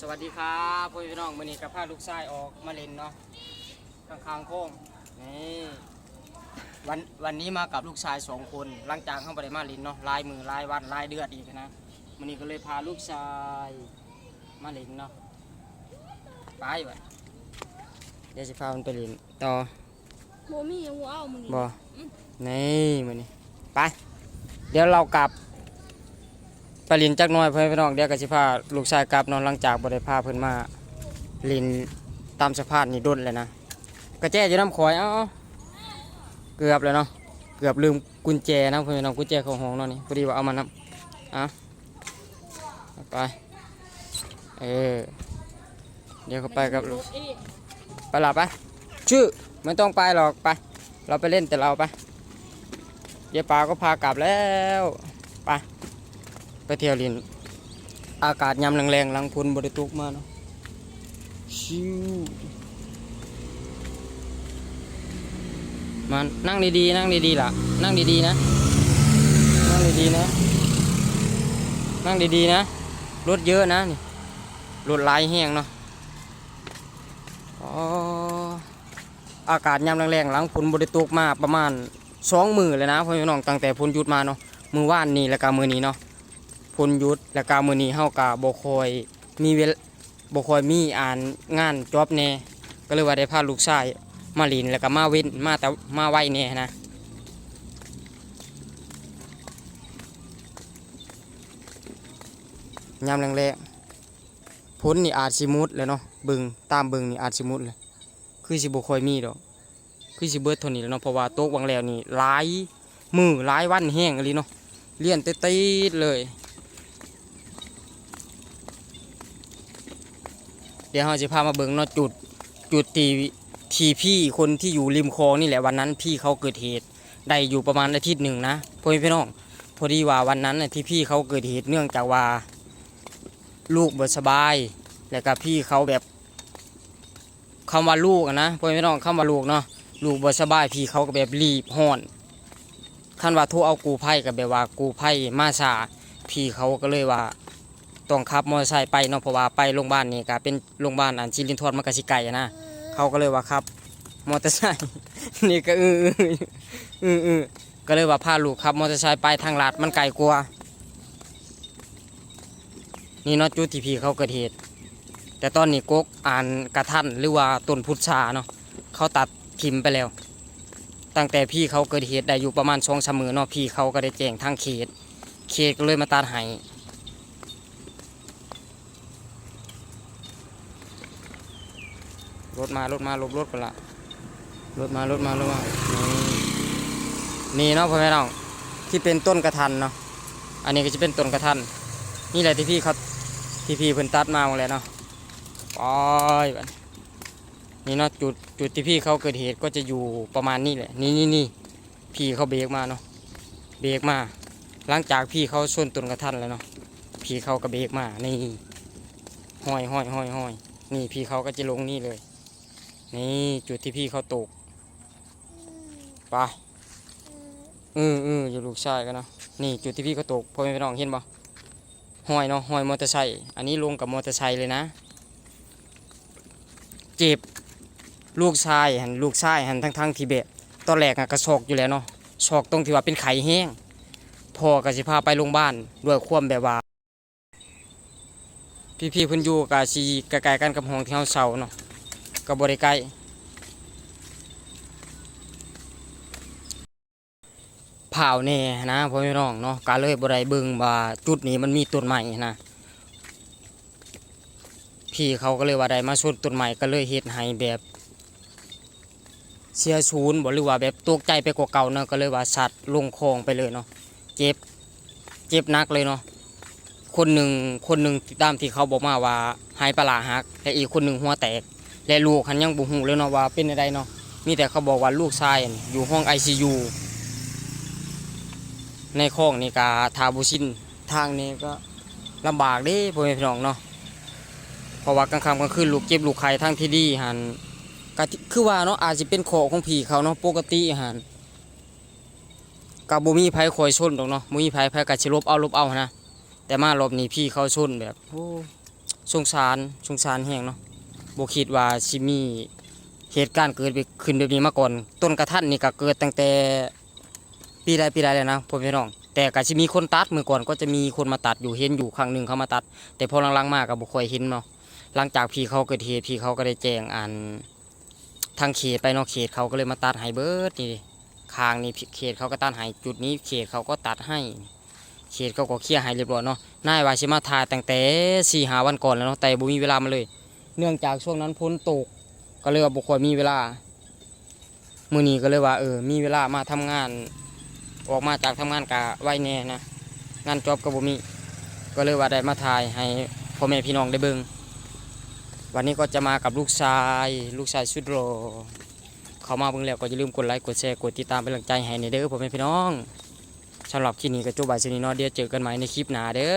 สวัสดีครับพ่อพี่น้องวันนี้กับพาลูกชายออกมาเล่นเนาะข้างคางๆโค้งนี่วันวันนี้มากับลูกชายสองคนหลังจากเข้าไปได้มาเล่นเนาะลายมือลายวันลายเดือดอีกนะวันนี้ก็เลยพาลูกชายมาเล่นเนาะไปวะเดี๋ยวจะพามันไปเล่นต่อโมมี่ยังว้าวมึงนี่บ่นี่มันนี่ไปเดี๋ยวเรากลับ ไปเลินจักน่อยเพื่อนพี่น้องเดี๋ยวก็สิพาลูกชายกลับนอนหลังจากบ่ได้พาเพิ่นมาลินตามสะพานนี่ด้นเลยนะกระแจอยู่น้ำข่อยเอ้าเกือบเลยเนาะเกือบลืมกุญแจนะเพื่อนน้องกุญแจของห้องนาะนี่พอดีว่าเอามานํอะไปเออเดี๋ยวก็ไปกับลูกไปหลับไปชื่อไม่ต้องไปหรอกไป เราไปเล่นแต่เราไปเดี๋ยวป่าก็พากลับแล้วไป ไปเที่ยวลินอากาศยามแรงๆหลังพุนบริตุกมาเนาะชิวมันนั่งดีๆนั่งดีๆล่ะ นั่งดีๆนะ นั่งดีๆนะ นั่งดีๆนะ รถเยอะนะนี่ รถหลายแห้งเนาะอ๋ออากาศยามแรงๆหลังฝนบริตกมาประมาณสองมือเลยนะพ่อพี่น้องตั้งแต่ฝนหยุดมาเนาะมือว่านนี่แล้วก็มือนี้เนาะ ฝนหยุดแล้วก็มือนี้เฮากะบ่คอยมีเวลบ่คอยมีอ่านงานจอบแน่ก็เลยว่าได้พาลูกชายมาลินแล้วก็มาเว้นมาแต่มาไว้แน่นะยามแรงๆพ้นนี่อาจสิมุดเลยเนาะบึงตามบึงนี่อาจสิมุดเลย คือสิบ่คอยมีดอกคือสิเบิดเท่านี้แล้วเนาะเพราะว่าโต๊ะวังแล้วนี่หลายมือหลายวันแห้งอะไรเนาะเลี่ยนเติดเลย ดี๋ยวเราจะพามาเบิ่งเนาะจุดจุดที่ที่พี่คนที่อยู่ริมคลองนี่แหละวันนั้นพี่เขาเกิดเหตุได้อยู่ประมาณอาทิตย์หนึ่งนะพ่อแม่พี่น้องพอดีว่าวันนั้นน่ะที่พี่เขาเกิดเหตุเนื่องจากว่าลูกบ่สบาย แล้วก็พี่เขาแบบคำว่าลูกนะพ่อไม่ต้องคำว่าลูกเนาะลูกบ่สบายพี่เขาก็แบบรีบห้อนคันว่าโทรเอากูไพ่กับแบบว่ากูไพ่มาซาพี่เขาก็เลยว่า ต้องขับมอเตอร์ไซค์ไปเนาะเพราะว่าไปโรงพยาบาลนี่ก็เป็นโรงพยาบาลอันชิรินทรมันก็สิไกลนะเขาก็เลยว่าขับมอเตอร์ไซค์นี่ก็อืออืออืออือก็เลยว่าพาลูกขับมอเตอร์ไซค์ไปทางลาดมันไกลกว่านี่เนาะจุดที่พี่เขาเกิดเหตุ แต่ตอนนี้กกอ่านกระทันหรือว่าต้นพุทราเนาะเขาตัดทิมไปแล้ว ตั้งแต่พี่เขาเกิดเหตุได้อยู่ประมาณสองสามมือเนาะพี่เขาก็ได้แจ้งทางเขตเขตก็เลยมาตัดให้ รถมารถมาลบรถกันละรถมารถมารถมานี่เนาะพ่อแม่น้องที่เป็นต้นกระทันเนาะอันนี้ก็จะเป็นต้นกระทัน นี่แหละที่พี่เขาที่พี่เพิ่นตัดมาหมดแล้วเนาะปอยนี่เนาะจุดจุดที่พี่เขาเกิดเหตุก็จะอยู่ประมาณนี้แหละนี่นี่นี่พี่เขาเบรกมาเนาะเบรกมา หลังจากพี่เขาชนต้นกระทันแล้วเนาะพี่เขาก็เบรกมานี่ห้อยห้อยห้อยห้อยนี่พี่เขาก็จะลงนี่เลย นี่จุดที่พี่เขาตกไปอืออืออยู่ลูกชายกันเนาะนี่จุดที่พี่เขาตกพ่อแม่พี่น้องเห็นบ่ห้อยเนาะห้อยมอเตอร์ไซค์อันนี้ลงกับมอเตอร์ไซค์เลยนะ เจ็บลูกชายหันลูกชายหันทั้งทั้งๆที่แบบตอนแรกอะกระชอกอยู่แล้วเนาะชอกตรงที่ว่าเป็นไข้แห้งพ่อก็สิพาไปโรงพยาบาลด้วยความแบบว่าพี่ๆเพิ่นอยู่กับสีใกล้ๆกันกับห้องที่เฮาเช่าเนาะ ก็บ่ได้ไกลเผาแน่นะพ่อแม่น้องเนาะก็เลยบ่ได้เบิงว่าจุดนี้มันมีต้นไม้นะ พี่เขาก็เลยว่าได้มาชนต้นไม้ก็เลยเฮ็ดให้แบบเสียศูนย์บ่หรือว่าแบบตกใจไปกว่าเก่าเนาะก็เลยว่าสัตว์ลงคลองไปเลยเนาะเจ็บเจ็บนักเลยเนาะคนหนึ่งคนหนึ่งตามที่เขาบอกมาว่าหายปลาหักและอีกคนหนึ่งหัวแตก และลูกหันยังบ่ฮู้เลยเนาะว่าเป็นอะไรเนาะมีแต่เขาบอกว่าลูกชายอยู่ห้อง ICU ในคลองนี่กาทาบุชินทางนี้ก็ลำบากเด้พ่อแม่พี่น้องเนาะเพราะว่ากลางค่ำกลางคืนลูกเจ็บลูกไข้ทั้งที่ดีหันก็ที่คือว่าเนาะอาจจะเป็นขอของผีเขาเนาะปกติหันกับบ่มีไผคอยชนดอกเนาะบ่มีไผไผก็สิลบเอาลบเอานนะแต่มารอบนี้พี่เขาชนแบบโอ้สงสารสงสารแห้งเนาะ บคิดว่าสิมีเหตุการณ์เกิดขึ้นแบบนี้มาก่อน ต้นกระทันนี่ก็เกิดตั้งแต่ปีใดปีใดแล้วนะพ่อพี่น้อง แต่ก็สิมีคนตัดเมื่อก่อนก็จะมีคนมาตัดอยู่เห็นอยู่ครั้งหนึ่งเขามาตัด แต่พอหลังๆมาก็บ่ค่อยเห็นเนาะหลังจากพี่เขาเกิดเหตุพี่เขาก็ได้แจ้งอันทางเขตไปเนาะเขตเขาก็เลยมาตัดให้เบิร์ดนี่คางนี่เขตเขาก็ตัดให้จุดนี้เขตเขาก็ตัดให้ เขตเขาก็เคลียร์ให้เรียบร้อยเนาะนายว่าสิมาถ่ายตั้งแต่สี่หาวันก่อนแล้วเนาะแต่บ่มีเวลามาเลย เนื่องจากช่วงนั้นฝนตก ก็เลยว่าบ่ค่อยมีเวลา มือนี้ก็เลยว่า เออ มีเวลามาทำงาน ออกมาจากทำงานกะไว้แน่นะ งานจอบก็บ่มีก็เลยว่าได้มาถ่ายให้พ่อแม่พี่น้องได้เบิ่งวันนี้ก็จะมากับลูกชาย ลูกชายสุดโรเขามาเบิ่งแล้วก็อย่าลืมกดไลค์กดแชร์กดติดตามเป็นกำลังใจให้ในเด้อพ่อแม่พี่น้องสำหรับคลิปนี้ก็จบไปสินี้เนาะเดี๋ยวเจอกันใหม่ในคลิปหน้าเด้อ